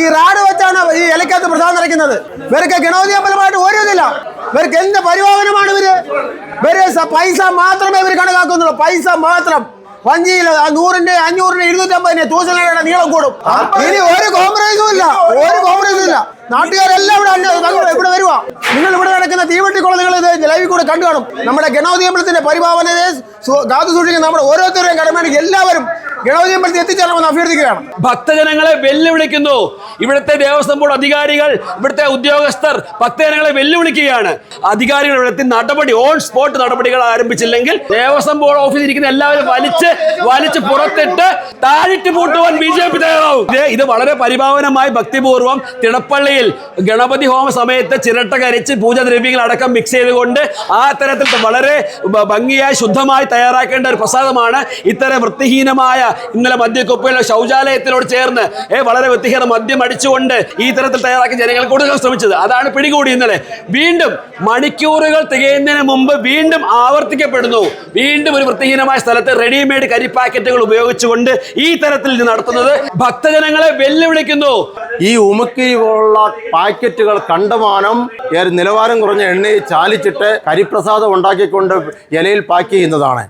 ഈ റാഡ് വെച്ചാണ് ഈ ഇലക്കകത്ത് പ്രസാദം നിറയ്ക്കുന്നത്. ഇവർക്ക് ഗണപതി അമ്പലമായിട്ട് ഒരു ഇതില്ല ഇവർക്ക് എന്ത് പരിവാഹനമാണ് ഇവർ? ഇവർ പൈസ മാത്രമേ ഇവർ കണക്കാക്കുന്നുള്ളൂ. പൈസ മാത്രം. വഞ്ചിയിൽ ആ നൂറിന്റെ അഞ്ഞൂറിന്റെ ഇരുന്നൂറ്റമ്പതിന്റെ തൂസലയുടെ നീളം കൂടും. ഇനി ഒരു കോംപ്രമൈസും ഇല്ല. ഒരു കോംപ്രമൈസും ഇല്ല. നാട്ടുകാരെല്ലാം ഇവിടെ ഇവിടെ വരുവാ. നിങ്ങൾ ഇവിടെ നടക്കുന്ന തീവെട്ടിക്കുളം നിങ്ങൾ ഇത് ലൈവിൽ കൂടെ കണ്ടു കാണും. നമ്മുടെ ഗണോദിയമ്പലത്തിന്റെ പരിഭാവനയെ കാത്തു സൂക്ഷിക്കുന്ന നമ്മുടെ ഓരോരുത്തരുടെയും കടമയാണ് എല്ലാവരും ഗണപതി അമ്പലത്തിൽ അഭ്യർത്ഥിക്കുകയാണ്. ഭക്തജനങ്ങളെ വെല്ലുവിളിക്കുന്നു. ഇവിടുത്തെ ദേവസ്വം ബോർഡ് അധികാരികൾ ഇവിടുത്തെ ഉദ്യോഗസ്ഥർ ഭക്തജനങ്ങളെ വെല്ലുവിളിക്കുകയാണ്. അധികാരികൾ ഇവിടുത്തെ നടപടി ഓൺ സ്പോട്ട് നടപടികൾ ആരംഭിച്ചില്ലെങ്കിൽ ദേവസ്വം ബോർഡ് ഓഫീസിൽ ഇരിക്കുന്ന എല്ലാവരും വലിച്ച് വലിച്ച് പുറത്തിട്ട് താഴിട്ട് പൂട്ടുവാൻ ബി ജെ പി തയ്യാറാവും. ഇത് വളരെ പരിഭാവനമായി ഭക്തിപൂർവം തിടപ്പള്ളിയിൽ ഗണപതി ഹോമ സമയത്ത് ചിരട്ട കരിച്ച് പൂജാദ്രവ്യങ്ങൾ അടക്കം മിക്സ് ചെയ്തുകൊണ്ട് ആ തരത്തിൽ വളരെ ഭംഗിയായി ശുദ്ധമായി തയ്യാറാക്കേണ്ട ഒരു പ്രസാദമാണ്. ഇത്തരം വൃത്തിഹീനമായ ഇന്നലെ മദ്യക്കൊപ്പയിലെ ശൗചാലയത്തിനോട് ചേർന്ന് ഏ വളരെ വൃത്തിഹീന മദ്യം അടിച്ചുകൊണ്ട് ഈ തരത്തിൽ തയ്യാറാക്കി ജനങ്ങൾ കൊടുക്കാൻ ശ്രമിച്ചത്. അതാണ് പിടികൂടി ഇന്നലെ. വീണ്ടും മണിക്കൂറുകൾ തികയുന്നതിന് മുമ്പ് വീണ്ടും ആവർത്തിക്കപ്പെടുന്നു. വീണ്ടും ഒരു വൃത്തിഹീനമായ സ്ഥലത്ത് റെഡിമെയ്ഡ് കരി പാക്കറ്റുകൾ ഉപയോഗിച്ചുകൊണ്ട് ഈ തരത്തിൽ നടത്തുന്നത് ഭക്തജനങ്ങളെ വെല്ലുവിളിക്കുന്നു. ഈ ഉമുക്കിരി പോലുള്ള പാക്കറ്റുകൾ കണ്ടമാനം നിലവാരം കുറഞ്ഞ എണ്ണയിൽ ചാലിച്ചിട്ട് കരിപ്രസാദം ഉണ്ടാക്കിക്കൊണ്ട് ഇലയിൽ പാക്ക് ചെയ്യുന്നതാണ്.